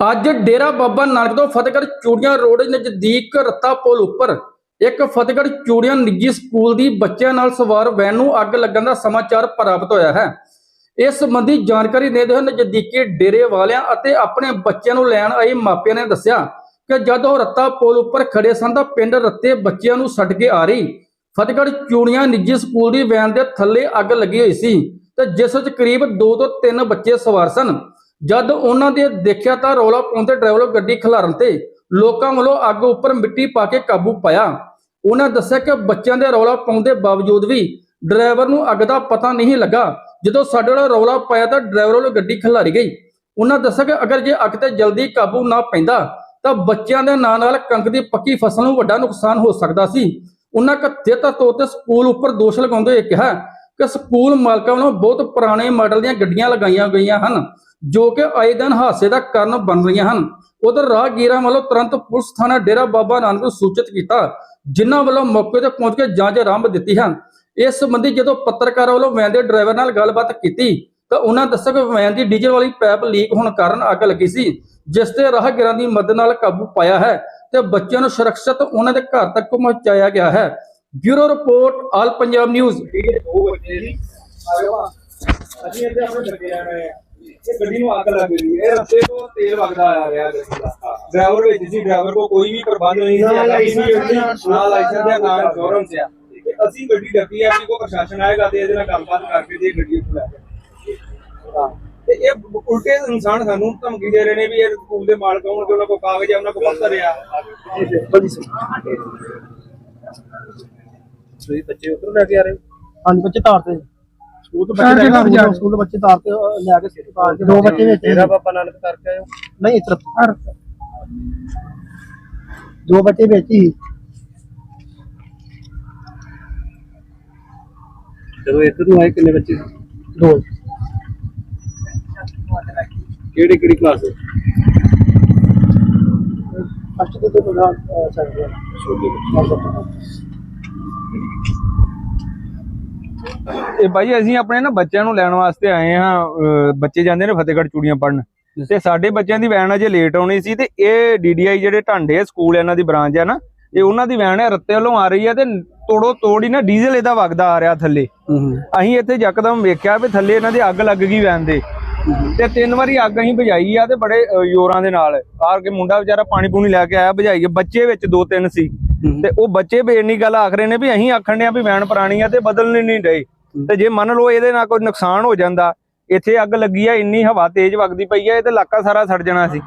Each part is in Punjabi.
ਅੱਜ ਡੇਰਾ ਬਾਬਾ ਨਾਨਕ ਤੋਂ ਫਤਿਹਗੜ੍ਹ ਚੂੜੀਆਂ ਰੋਡ ਨਜ਼ਦੀਕ ਰੱਤਾ ਪੁਲ ਉੱਪਰ ਇੱਕ ਫਤਿਹਗੜ੍ਹ ਚੂੜੀਆਂ ਨਿੱਜੀ ਸਕੂਲ ਦੀ ਬੱਚਿਆਂ ਨਾਲ ਸਵਾਰ ਵੈਨ ਨੂੰ ਅੱਗ ਲੱਗਣ ਦਾ ਸਮਾਚਾਰ ਪ੍ਰਾਪਤ ਹੋਇਆ ਹੈ। ਇਸ ਸੰਬੰਧੀ ਜਾਣਕਾਰੀ ਦਿੰਦੇ ਹੋਏ ਨਜ਼ਦੀਕੀ ਡੇਰੇ ਵਾਲਿਆਂ ਅਤੇ ਆਪਣੇ ਬੱਚਿਆਂ ਨੂੰ ਲੈਣ ਆਏ ਮਾਪਿਆਂ ਨੇ ਦੱਸਿਆ ਕਿ ਜਦ ਉਹ ਰੱਤਾ ਪੁਲ ਉੱਪਰ ਖੜੇ ਸਨ ਤਾਂ ਪਿੰਡ ਰੱਤੇ ਬੱਚਿਆਂ ਨੂੰ ਛੱਡ ਕੇ ਆ ਰਹੀ। ਫਤਿਹਗੜ੍ਹ ਚੂੜੀਆਂ ਨਿੱਜੀ ਸਕੂਲ ਦੀ ਵੈਨ ਦੇ ਥੱਲੇ ਅੱਗ ਲੱਗੀ ਹੋਈ ਸੀ ਤੇ ਜਿਸ ਵਿੱਚ ਕਰੀਬ 2 ਤੋਂ 3 ਬੱਚੇ ਸਵਾਰ ਸਨ। ਜਦ ਉਹਨਾਂ ਦੇ ਦੇਖਿਆ ਤਾਂ ਰੌਲਾ ਪਾਉਂਦੇ ਡਰਾਈਵਰ ਗੱਡੀ ਖਿਲਾਰਨ ਤੇ ਲੋਕਾਂ ਵੱਲੋਂ ਅੱਗ ਉੱਪਰ ਮਿੱਟੀ ਪਾ ਕੇ ਕਾਬੂ ਪਾਇਆ। ਉਹਨਾਂ ਦੱਸਿਆ ਕਿ ਬੱਚਿਆਂ ਦੇ ਰੌਲਾ ਪਾਉਣ ਦੇ ਬਾਵਜੂਦ ਵੀ ਡਰਾਈਵਰ ਨੂੰ ਅੱਗ ਦਾ ਪਤਾ ਨਹੀਂ ਲੱਗਾ। ਜਦੋਂ ਸਾਡੇ ਵੱਲੋਂ ਰੌਲਾ ਪਾਇਆ ਤਾਂ ਡਰਾਈਵਰ ਵੱਲੋਂ ਗੱਡੀ ਖਿਲਾਰੀ ਗਈ। ਉਹਨਾਂ ਦੱਸਿਆ ਕਿ ਅਗਰ ਜੇ ਅੱਗ ਤੇ ਜਲਦੀ ਕਾਬੂ ਨਾ ਪੈਂਦਾ ਤਾਂ ਬੱਚਿਆਂ ਦੇ ਨਾਂ ਨਾਲ ਕਣਕ ਦੀ ਪੱਕੀ ਫਸਲ ਨੂੰ ਵੱਡਾ ਨੁਕਸਾਨ ਹੋ ਸਕਦਾ ਸੀ। ਉਹਨਾਂ ਕਥਿਤ ਤੌਰ ਤੇ ਸਕੂਲ ਉੱਪਰ ਦੋਸ਼ ਲਗਾਉਂਦੇ ਹੋਏ ਕਿਹਾ ਕਿ ਸਕੂਲ ਮਾਲਕਾਂ ਵੱਲੋਂ ਬਹੁਤ ਪੁਰਾਣੇ ਮਾਡਲ ਦੀਆਂ ਗੱਡੀਆਂ ਲਗਾਈਆਂ ਗਈਆਂ ਹਨ। ਜੋ ਕਿ ਆਏ ਦਿਨ ਹਾਦਸੇ ਦਾ ਕਾਰਨ ਬਣ ਰਹੀਆਂ ਹਨ। ਉਧਰ ਰਾਹਗੀਰਾਂ ਵੱਲੋਂ ਤੁਰੰਤ ਪੁਲਿਸ ਥਾਣਾ ਡੇਰਾ ਬਾਬਾ ਨਾਨਕ ਨੂੰ ਸੂਚਿਤ ਕੀਤਾ, ਜਿਨ੍ਹਾਂ ਵੱਲੋਂ ਮੌਕੇ ਤੇ ਪਹੁੰਚ ਕੇ ਜਾਂਚ ਆਰੰਭ ਦਿੱਤੀ ਹੈ। ਇਸ ਸੰਬੰਧੀ ਜਦੋਂ ਪੱਤਰਕਾਰਾਂ ਵੱਲੋਂ ਵੈਨ ਦੇ ਡਰਾਈਵਰ ਨਾਲ ਗੱਲਬਾਤ ਕੀਤੀ, ਤਾਂ ਉਹਨਾਂ ਦੱਸਿਆ ਕਿ ਵੈਨ ਦੀ ਡੀਜ਼ਲ ਵਾਲੀ ਪਾਈਪ ਲੀਕ ਹੋਣ ਕਾਰਨ ਅੱਗ ਲੱਗੀ ਸੀ, ਜਿਸ ਤੇ ਰਾਹਗੀਰਾਂ ਦੀ ਮਦਦ ਨਾਲ ਕਾਬੂ ਪਾਇਆ ਹੈ ਤੇ ਬੱਚਿਆਂ ਨੂੰ ਸੁਰੱਖਿਅਤ ਉਹਨਾਂ ਦੇ ਘਰ ਤੱਕ ਪਹੁੰਚਾਇਆ ਗਿਆ ਹੈ। Bureau report, all Punjab news. ਅਸੀਂ ਇੱਥੇ ਆਪਣੇ ਬੱਚੇ ਆ ਰਹੇ ਆ ਇਹ ਗੱਡੀ ਨੂੰ ਅੱਗ ਲੱਗ ਗਈ ਇਹ ਰਸਤੇ ਤੋਂ ਤੇਲ ਵਗਦਾ ਆ ਰਿਹਾ ਗੱਡੀ ਦਾ। ਡਰਾਈਵਰ ਵਿੱਚ ਸੀ ਡਰਾਈਵਰ ਕੋ ਕੋਈ ਵੀ ਪ੍ਰਬੰਧ ਨਹੀਂ ਸੀ ਨਾ ਲਾਇਸੈਂਸ ਨਾ ਲਾਇਸੈਂਸ ਹੈ ਨਾ ਇੰਸ਼ੋਰੈਂਸ ਹੈ ਤੇ ਅਸੀਂ ਗੱਡੀ ਡੱਕੀ ਆ ਕਿ ਕੋ ਪ੍ਰਸ਼ਾਸਨ ਆਏਗਾ ਤੇ ਇਹਦੇ ਨਾਲ ਗੱਲਬਾਤ ਕਰਕੇ ਤੇ ਇਹ ਗੱਡੀ ਉੱਥੇ ਲੈ ਜਾਏ ਹਾਂ ਤੇ ਇਹ ਉਲਟੇ ਇਨਸਾਨ ਸਾਨੂੰ ਧਮਕੀ ਦੇ ਰਹੇ ਨੇ ਵੀ ਇਹ ਸਕੂਲ ਦੇ ਮਾਲਕ ਹੋਣਗੇ ਉਹਨਾਂ ਕੋਲ ਕਾਗਜ਼ ਹੈ ਉਹਨਾਂ ਕੋਲ ਪੱਤਰ ਆ ਤੁਸੀਂ ਬੱਚੇ ਉਧਰ ਲੈ ਕੇ ਆ ਰਹੇ ਹਾਂਜੀ ਬੱਚੇ ਤਾਰ ਤੇ। ਸਕੂਲ ਤੋਂ ਬੱਚੇ ਬੱਚੇ ਲੈ ਕੇ ਲੈ ਕੇ ਸਕੂਲ ਦੇ ਬੱਚੇ ਤਾਰ ਤੇ ਅਹ, ਲੈ ਕੇ ਤਾਰ ਤੇ ਦੋ ਬੱਚੇ ਵਿੱਚ ਤੇਰਾ ਬਾਬਾ ਨਾਨਕ ਕਰਕੇ ਆਇਓ। ਨਹੀਂ ਇਤਰ ਦੋ ਬੱਚੇ ਵਿੱਚ ਹੀ ਜਦੋਂ ਇੱਧਰ ਨੂੰ ਆਏ ਕਿੰਨੇ ਬੱਚੇ ਦੋ। ਕਿਹੜੀ ਕਿਹੜੀ ਕਲਾਸ ਫਸਟ ਦੇ ਤੋਂ ਨਾਲ ਸਕਦੇ ਇਹ ਭਾਈ ਅਸੀਂ ਆਪਣੇ ਨਾ ਬੱਚਿਆਂ ਨੂੰ ਲੈਣ ਵਾਸਤੇ ਆਏ ਹਾਂ ਬੱਚੇ ਜਾਂਦੇ ਨੇ ਫਤਿਹਗੜ੍ਹ ਚੂੜੀਆਂ ਪੜਨ ਤੇ ਸਾਡੇ ਬੱਚਿਆਂ ਦੀ ਵੈਨ ਅਜੇ ਲੇਟ ਆਉਣੀ ਸੀ ਤੇ ਇਹ ਡੀਡੀਆਈ ਜਿਹੜੇ ਢਾਂਡੇ ਸਕੂਲ ਇਹਨਾਂ ਦੀ ਬ੍ਰਾਂਚ ਆ ਨਾ ਇਹ ਉਹਨਾਂ ਦੀ ਵੈਨ ਹੈ ਰੱਤੇ ਵੱਲੋਂ ਆ ਰਹੀ ਹੈ ਤੇ ਤੋੜੋ ਤੋੜ ਹੀ ਨਾ ਡੀਜ਼ਲ ਇਹਦਾ ਵਗਦਾ ਆ ਰਿਹਾ ਥੱਲੇ। ਅਸੀਂ ਇੱਥੇ ਯਕਦਮ ਵੇਖਿਆ ਵੀ ਥੱਲੇ ਇਹਨਾਂ ਦੀ ਅੱਗ ਲੱਗ ਗਈ ਵੈਨ ਦੇ। ਤੇ ਤਿੰਨ ਵਾਰੀ ਅੱਗ ਅਸੀਂ ਬੁਝਾਈ ਆ ਤੇ ਬੜੇ ਜ਼ੋਰਾਂ ਦੇ ਨਾਲ। ਆਰ ਕੇ ਮੁੰਡਾ ਵਿਚਾਰਾ ਪਾਣੀ ਪੂਣੀ ਲੈ ਕੇ ਆਇਆ ਬੁਝਾਈ ਬੱਚੇ ਵਿੱਚ ਦੋ ਤਿੰਨ ਸੀ। ਤੇ ਉਹ ਬੱਚੇ ਵੀ ਇੰਨੀ ਗੱਲ ਆਖ ਰਹੇ ਨੇ ਵੀ ਅਸੀਂ ਆਖਣ ਡਿਆ ਵੀ ਵੈਨ ਪੁਰਾਣੀ ਆ ਤੇ ਬਦਲਣੀ ਨਹੀਂ ਡਈ ਤੇ ਜੇ ਮੰਨ ਲਓ ਇਹਦੇ ਨਾਲ ਕੋਈ ਨੁਕਸਾਨ ਹੋ ਜਾਂਦਾ ਇੱਥੇ ਅੱਗ ਲੱਗੀ ਆ ਇੰਨੀ ਹਵਾ ਤੇਜ਼ ਵਗਦੀ ਪਈ ਆ ਇਹ ਤੇ ਇਲਾਕਾ ਸਾਰਾ ਸੜ ਜਾਣਾ ਸੀ।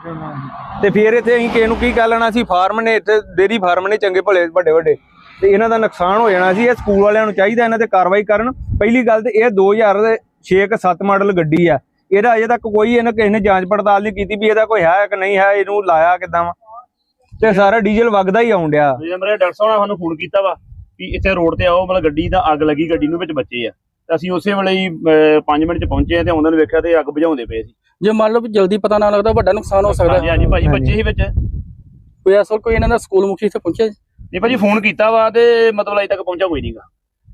ਤੇ ਫਿਰ ਇੱਥੇ ਅਸੀਂ ਕਿਸੇ ਨੂੰ ਕੀ ਕਹਿ ਲੈਣਾ ਸੀ ਫਾਰਮ ਨੇ ਇੱਥੇ ਡੇਰੀ ਫਾਰਮ ਨੇ ਚੰਗੇ ਭਲੇ ਵੱਡੇ ਵੱਡੇ ਤੇ ਇਹਨਾਂ ਦਾ ਨੁਕਸਾਨ ਹੋ ਜਾਣਾ ਸੀ ਇਹ ਸਕੂਲ ਵਾਲਿਆਂ ਨੂੰ ਚਾਹੀਦਾ ਇਹਨਾਂ ਤੇ ਕਾਰਵਾਈ ਕਰਨ। ਪਹਿਲੀ ਗੱਲ ਤੇ ਇਹ 2006 ਕ 7 ਮਾਡਲ ਗੱਡੀ ਆ। ਇਹਦਾ ਅਜੇ ਤੱਕ ਕੋਈ ਇਹਨਾਂ ਕਿਸੇ ਨੇ ਜਾਂਚ ਪੜਤਾਲ ਨਹੀਂ ਕੀਤੀ ਵੀ ਇਹਦਾ ਕੋਈ ਹੈ ਕਿ ਨਹੀਂ ਹੈ ਇਹਨੂੰ ਲਾਇਆ ਕਿਦਾਂ ਵਾ। ਤੇ ਸਾਰਾ ਡੀਜ਼ਲ ਵਗਦਾ ਹੀ ਆਉਣ ਡਿਆ। ਜਿਹੜੇ ਮੇਰੇ ਡਾਕਟਰ ਸਾਹਿਬ ਨੇ ਸਾਨੂੰ ਫੋਨ ਕੀਤਾ ਵਾ ਵੀ ਇੱਥੇ ਰੋਡ ਤੇ ਆਓ ਮਤਲਬ ਗੱਡੀ ਦਾ ਅੱਗ ਲੱਗੀ ਗੱਡੀ ਨੂੰ ਵਿੱਚ ਬੱਚੇ ਆ। ਤੇ ਅਸੀਂ ਉਸੇ ਵੇਲੇ ਹੀ 5 ਮਿੰਟ ਚ ਪਹੁੰਚੇ ਆ ਤੇ ਉਹਨਾਂ ਨੂੰ ਵੇਖਿਆ ਤੇ ਅੱਗ ਬੁਝਾਉਂਦੇ ਪਏ ਸੀ। ਜੇ ਮੰਨ ਲਓ ਵੀ ਜਲਦੀ ਪਤਾ ਨਾ ਲੱਗਦਾ ਵੱਡਾ ਨੁਕਸਾਨ ਹੋ ਸਕਦਾ। ਹਾਂਜੀ ਹਾਂਜੀ। ਭਾਜੀ ਬੱਚੇ ਹੀ ਵਿੱਚ ਕੋਈ ਅਸਲ ਕੋਈ ਇਹਨਾਂ ਦਾ ਸਕੂਲ ਮੁਖੀ ਇੱਥੇ ਪਹੁੰਚਿਆ ਜੀ? ਨਹੀਂ ਭਾਜੀ ਫੋਨ ਕੀਤਾ ਵਾ ਤੇ ਮਤਲਬ ਅਜੇ ਤੱਕ ਪਹੁੰਚਾ ਕੋਈ ਨਹੀਂਗਾ।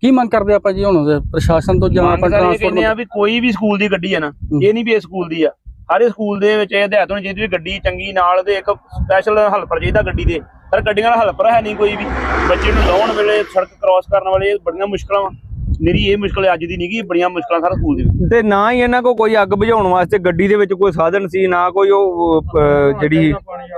ਕੀ ਮੰਗ ਕਰਦੇ ਆਪਾਂ ਜੀ ਹੁਣ? ਪ੍ਰਸ਼ਾਸਨ ਤੋਂ ਜਾਂ ਆਪਾਂ ਕਹਿੰਦੇ ਆ ਟਰਾਂਸਪੋਰਟ ਵੀ ਕੋਈ ਵੀ ਸਕੂਲ ਦੀ ਗੱਡੀ ਆ ਨਾ ਇਹ ਨਹੀਂ ਵੀ ਇਹ ਸਕੂਲ ਦੀ ਆ। ਹਰ ਇੱਕ ਸਕੂਲ ਦੇ ਵਿੱਚ ਇਹ ਹਦਾਇਤ ਹੋਣੀ ਚਾਹੀਦੀ ਵੀ ਗੱਡੀ ਚੰਗੀ ਨਾਲ ਦੇ ਇੱਕ ਸਪੈਸ਼ਲ ਹੈਲਪਰ ਚਾਹੀਦਾ ਗੱਡੀ ਦੇ। ਪਰ ਗੱਡੀਆਂ ਨਾਲ ਹੈਲਪਰ ਹੈ ਨਹੀਂ ਕੋਈ ਵੀ। ਬੱਚੇ ਨੂੰ ਲਾਉਣ ਵੇਲੇ ਸੜਕ ਕ੍ਰਾਸ ਕਰਨ ਵਾਲੇ ਬੜੀਆਂ ਮੁਸ਼ਕਲਾਂ ਵਾ। ਮੇਰੀ ਇਹ ਮੁਸ਼ਕਲ ਅੱਜ ਦੀ ਨਹੀਂ ਗੀ ਬੜੀਆਂ ਮੁਸ਼ਕਲਾਂ ਸਾਰਾ ਸਕੂਲ ਦੇ ਵਿੱਚ। ਤੇ ਨਾ ਹੀ ਇਹਨਾਂ ਕੋ ਕੋਈ ਅੱਗ ਬੁਝਾਉਣ ਵਾਸਤੇ ਗੱਡੀ ਦੇ ਵਿੱਚ ਕੋਈ ਸਾਧਨ ਸੀ ਨਾ ਕੋਈ ਉਹ ਜਿਹੜੀ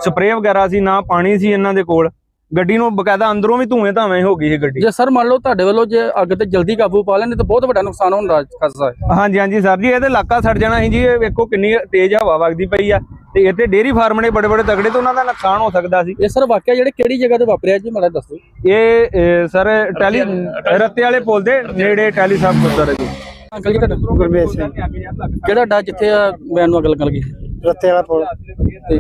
ਸਪਰੇਅ ਵਗੈਰਾ ਸੀ ਨਾ ਪਾਣੀ ਸੀ ਇਹਨਾਂ ਦੇ ਕੋਲ। ਗੱਡੀ ਨੂੰ ਬਕਾਇਦਾ ਅੰਦਰੋਂ ਵੀ ਧੂਏ ਧਾਵੇਂ ਹੋ ਗਈ ਸੀ ਗੱਡੀ। ਜੇ ਸਰ ਮੰਨ ਲਓ ਤੁਹਾਡੇ ਵੱਲੋਂ ਜੇ ਅੱਗ ਤੇ ਜਲਦੀ ਕਾਬੂ ਪਾ ਲੈਣ ਤਾਂ ਬਹੁਤ ਵੱਡਾ ਨੁਕਸਾਨ ਹੋਣ ਦਾ ਖਤਰਾ ਹੈ। ਹਾਂਜੀ ਹਾਂਜੀ ਸਰ ਜੀ ਇਹਦੇ ਇਲਾਕਾ ਸੜ ਜਾਣਾ ਸੀ ਜੀ ਇਹ ਵੇਖੋ ਕਿੰਨੀ ਤੇਜ਼ ਹਵਾ ਵਗਦੀ ਪਈ ਆ ਤੇ ਇੱਥੇ ਡੇਰੀ ਫਾਰਮ ਨੇ ਬੜੇ ਬੜੇ ਤਗੜੇ ਤੇ ਉਹਨਾਂ ਦਾ ਨੁਕਸਾਨ ਹੋ ਸਕਦਾ ਸੀ। ਇਹ ਸਰ ਵਾਕਿਆ ਜਿਹੜੇ ਕਿਹੜੀ ਜਗ੍ਹਾ ਤੇ ਵਾਪਰਿਆ ਜੀ ਮੈਨੂੰ ਦੱਸੋ। ਇਹ ਸਰ ਟੈਲੀ ਰੱਤੇ ਵਾਲੇ ਪੁਲ ਦੇ ਨੇੜੇ ਟੈਲੀ ਸਾਹਿਬ ਗੁਰਦੁਆਰੇ ਜੀ ਅੰਕਲ ਜੀ ਤੁਹਾਡਾ ਗੁਰਮੇਸ਼ ਸਿੰਘ। ਕਿਹੜਾ ਡਾ ਜਿੱਥੇ ਆ ਵੈਨ ਨੂੰ ਅੱਗ ਲੱਗਣ ਲੱਗੀ ਰੱਤੇ ਵਾਲਾ ਪੁਲ। ਤੇ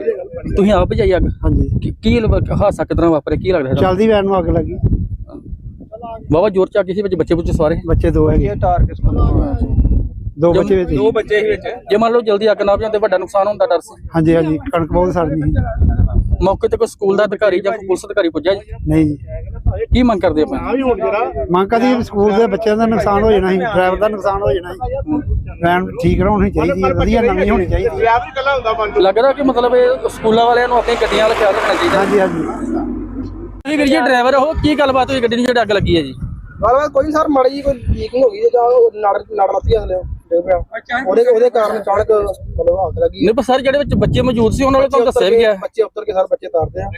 ਤੁਸੀਂ ਆਪ ਭਜਾਈ ਅੱਗ? ਹਾਂਜੀ। ਕੀ- ਕੀ ਲ- ਹਾਦਸਾ ਵਾਪਰਿਆ? ਕੀ ਲੱਗਦਾ ਚਲਦੀ ਵੈਨ ਨੂੰ ਅੱਗ ਲੱਗੀ। ਬਾਬਾ ਜ਼ੋਰ ਚ ਅੱਗ ਸੀ ਵਿੱਚ ਬੱਚੇ ਬੁੱਚੇ ਸਵਾਰੇ ਬੱਚੇ ਦੋ ਹੈਗੇ। ਦੋ ਬੱਚੇ ਵਿੱਚ ਸੀ। ਬੱਚੇ ਹੀ ਵਿੱਚ। ਜੇ ਮੰਨ ਲਓ ਜਲਦੀ ਅੱਗ ਨਾ ਬੁਝਾਉਂਦੇ ਵੱਡਾ ਨੁਕਸਾਨ ਹੁੰਦਾ ਡਰ ਸੀ। ਹਾਂਜੀ ਹਾਂਜੀ ਕਣਕ ਬਹੁਤ ਸੜਦੀ ਸੀ ਮੌਕੇ ਤੇ ਕੋਈ ਸਕੂਲ ਦਾ ਅਧਿਕਾਰੀ ਜਾਂ ਕੋਈ ਪੁਲਿਸ ਅਧਿਕਾਰੀ ਪੁੱਜਿਆ ਜੀ? ਨਹੀਂ। ਜੀ ਕੀ ਮੰਗ ਕਰਦੇ ਆਪਾਂ? ਮੰਗ ਕਦੀ ਸਕੂਲ ਦੇ ਬੱਚਿਆਂ ਦਾ ਨੁਕਸਾਨ ਹੋ ਜਾਣਾ ਸੀ ਡਰਾਈਵਰ ਦਾ ਨੁਕਸਾਨ ਹੋ ਜਾਣਾ ਸੀ। ਵੈਨ ਠੀਕ ਕਰਾਉਣੀ ਚਾਹੀਦੀ ਹੈ ਵਧੀਆ ਨਵੀਂ ਹੋਣੀ ਚਾਹੀਦੀ ਹੈ। ਲੱਗਦਾ ਕਿ ਮਤਲਬ ਇਹ ਸਕੂਲਾਂ ਵਾਲਿਆਂ ਨੂੰ ਆਪਣੀ ਗੱਡੀਆਂ ਵਾਲਾ ਖਿਆਲ ਰੱਖਣਾ ਚਾਹੀਦਾ। ਹਾਂਜੀ ਹਾਂਜੀ। ਤੁਸੀਂ ਵੀਰ ਜੀ ਡਰਾਈਵਰ ਹੋ ਕੀ ਗੱਲਬਾਤ ਹੋਈ? ਗੱਡੀ ਨੂੰ ਜਿਹੜੀ ਅੱਗ ਲੱਗੀ ਹੈ ਜੀ। ਗੱਲਬਾਤ ਕੋਈ ਸਰ ਮਾੜੀ ਜੀ ਕੋਈ ਲੀਕਿੰਗ ਹੋ ਗਈ ਜਾਂ ਉਹ ਨੜ ਨੜ ਮੱਤੀ ਹਸਲੇ ਡਿੱਗ ਪਿਆ ਉਹਦੇ ਉਹਦੇ ਕਾਰਨ ਅਚਾਨਕ ਮਤਲਬ ਅੱਗ ਲੱਗੀ ਨਹੀਂ ਪਰ ਸਰ ਜਿਹੜੇ ਵਿੱਚ ਬੱਚੇ ਮੌਜੂਦ ਸੀ ਉਹਨਾਂ ਨੂੰ ਤੁਹਾਨੂੰ ਦੱਸਿਆ ਵੀ ਗਿਆ। ਬੱਚੇ ਉੱਤਰ ਕੇ ਸਰ ਬੱਚੇ ਤਾਰਦੇ ਆ।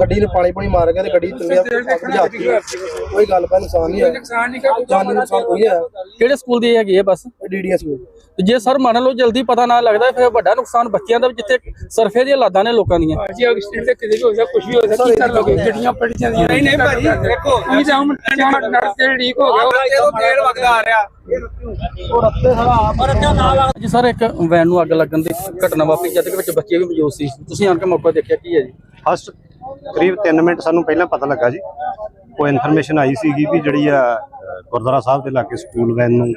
ਗੱਡੀ ਨੇ ਪਾਣੀ ਪਾਣੀ ਮਾਰ ਗਿਆ ਤੇ ਗੱਡੀ ਚੱਲਿਆ ਆਪਣੀ ਹੱਥ ਕੋਈ ਗੱਲ ਬਾ ਨੁਕਸਾਨ ਨਹੀਂ ਹੋਇਆ ਨੁਕਸਾਨ ਨਹੀਂ ਜਾਨੀ ਨੁਕਸਾਨ ਕੋਈ ਹੈ। ਕਿਹੜੇ ਸਕੂਲ ਦੀ ਹੈਗੀ ਹੈ ਬੱਸ? ਡੀਡੀਐਸ ਨੂੰ ਤੇ ਜੇ ਸਰ ਮੰਨ ਲਓ ਜਲਦੀ ਪਤਾ ਨਾ ਲੱਗਦਾ ਫਿਰ ਵੱਡਾ ਨੁਕਸਾਨ ਬੱਚਿਆਂ ਦਾ ਜਿੱਥੇ ਸਰਫੇ ਦੀਆਂ ਲਾਦਾਂ ਨੇ ਲੋਕਾਂ ਦੀਆਂ। ਜੀ ਐਕਸੀਡੈਂਟ ਤੇ ਕਿਤੇ ਵੀ ਹੋ ਸਕਦਾ ਕੁਝ ਵੀ ਹੋ ਸਕਦਾ ਕੀ ਕਰ ਲੋਗੇ? ਗੱਡੀਆਂ ਪਲਟ ਜਾਂਦੀਆਂ ਨਹੀਂ ਨਹੀਂ ਭਾਜੀ ਦੇਖੋ ਕੀ ਜਾਂ ਨੜ ਤੇ ਲੀਕ ਹੋ ਗਿਆ। ਉਹ ਤੇਲ ਵਗਦਾ ਆ ਰਿਹਾ। ਜੀ ਸਰ, ਇੱਕ ਵੈਨ ਨੂੰ ਅੱਗ ਲੱਗਣ ਦੀ ਘਟਨਾ ਵਾਪਰੀ, ਜਦ ਕਿ ਵਿੱਚ ਬੱਚੇ ਵੀ ਮੌਜੂਦ ਸੀ। ਤੁਸੀਂ ਆਣ ਕੇ ਮੌਕਾ ਦੇਖਿਆ ਕੀ ਹੈ ਜੀ? ਫਸਟ, ਕਰੀਬ 3 ਮਿੰਟ ਸਾਨੂੰ ਪਹਿਲਾਂ ਪਤਾ ਲੱਗਾ ਜੀ। ਕੋਈ ਇਨਫੋਰਮੇਸ਼ਨ ਆਈ ਸੀਗੀ ਵੀ ਜਿਹੜੀ ਆ, ਗੁਰਦੁਆਰਾ ਸਾਹਿਬ ਦੇ ਲਾਗੇ ਸਕੂਲ ਵੈਨ ਨੂੰ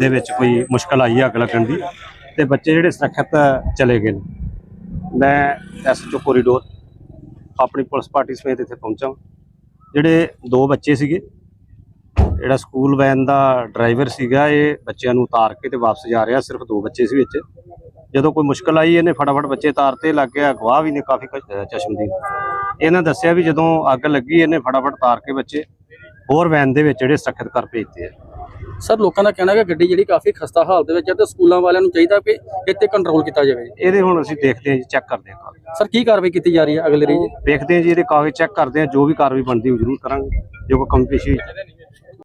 ਦੇ ਵਿੱਚ ਕੋਈ ਮੁਸ਼ਕਲ ਆਈ ਹੈ ਅੱਗ ਲੱਗਣ ਦੀ, ਤੇ ਬੱਚੇ ਜਿਹੜੇ ਸੁਰੱਖਿਅਤ ਚਲੇ ਗਏ ਨੇ। ਮੈਂ ਐਸਐਚਓ ਕੋਰੀਡੋਰ ਆਪਣੀ ਪੁਲਿਸ ਪਾਰਟੀ ਸਮੇਤ ਇੱਥੇ ਪਹੁੰਚਾ ਜਿਹੜੇ ਦੋ ਬੱਚੇ ਸੀਗੇ ਜਿਹੜਾ ਸਕੂਲ ਵੈਨ ਦਾ ਡਰਾਈਵਰ ਸੀਗਾ ਇਹ ਬੱਚਿਆਂ ਨੂੰ ਉਤਾਰ ਕੇ ਤੇ ਵਾਪਸ ਜਾ ਰਿਹਾ ਸਿਰਫ ਦੋ ਬੱਚੇ ਸੀ ਵਿੱਚ। ਜਦੋਂ ਕੋਈ ਮੁਸ਼ਕਲ ਆਈ ਇਹਨੇ ਫਟਾਫਟ ਬੱਚੇ ਤਾਰਤੇ ਲੱਗ ਗਿਆ ਗਵਾਹ ਵੀ ਨੇ ਕਾਫੀ ਚਸ਼ਮਦੀਦ ਇਹਨਾਂ ਦੱਸਿਆ ਵੀ ਜਦੋਂ ਅੱਗ ਲੱਗੀ ਇਹਨੇ ਫਟਾਫਟ ਤਾਰ ਕੇ ਬੱਚੇ ਹੋਰ ਵੈਨ ਦੇ ਵਿੱਚ ਜਿਹੜੇ ਸੁਰੱਖਿਅਤ ਕਰ ਭੇਜਤੇ ਆ। ਸਰ ਲੋਕਾਂ ਦਾ ਕਹਿਣਾ ਹੈ ਕਿ ਗੱਡੀ ਜਿਹੜੀ ਕਾਫੀ ਖਸਤਾ ਹਾਲਤ ਵਿੱਚ ਹੈ ਤੇ ਸਕੂਲਾਂ ਵਾਲਿਆਂ ਨੂੰ ਚਾਹੀਦਾ ਕਿ ਇੱਥੇ ਕੰਟਰੋਲ ਕੀਤਾ ਜਾਵੇ। ਇਹਦੇ ਹੁਣ ਅਸੀਂ ਦੇਖਦੇ ਹਾਂ ਜੀ ਚੈੱਕ ਕਰਦੇ ਹਾਂ ਸਰ ਕੀ ਕਾਰਵਾਈ ਕੀਤੀ ਜਾ ਰਹੀ ਹੈ ਅਗਲੇ ਰੀਜ ਦੇਖਦੇ ਹਾਂ ਜੀ ਇਹਦੇ ਕਾਗਜ਼ ਚੈੱਕ ਕਰਦੇ ਹਾਂ ਜੋ ਵੀ ਕਾਰਵਾਈ ਬਣਦੀ ਉਹ ਜ਼ਰੂਰ ਕਰਾਂਗੇ। ਜੋ ਕੋਈ ਹੋਈ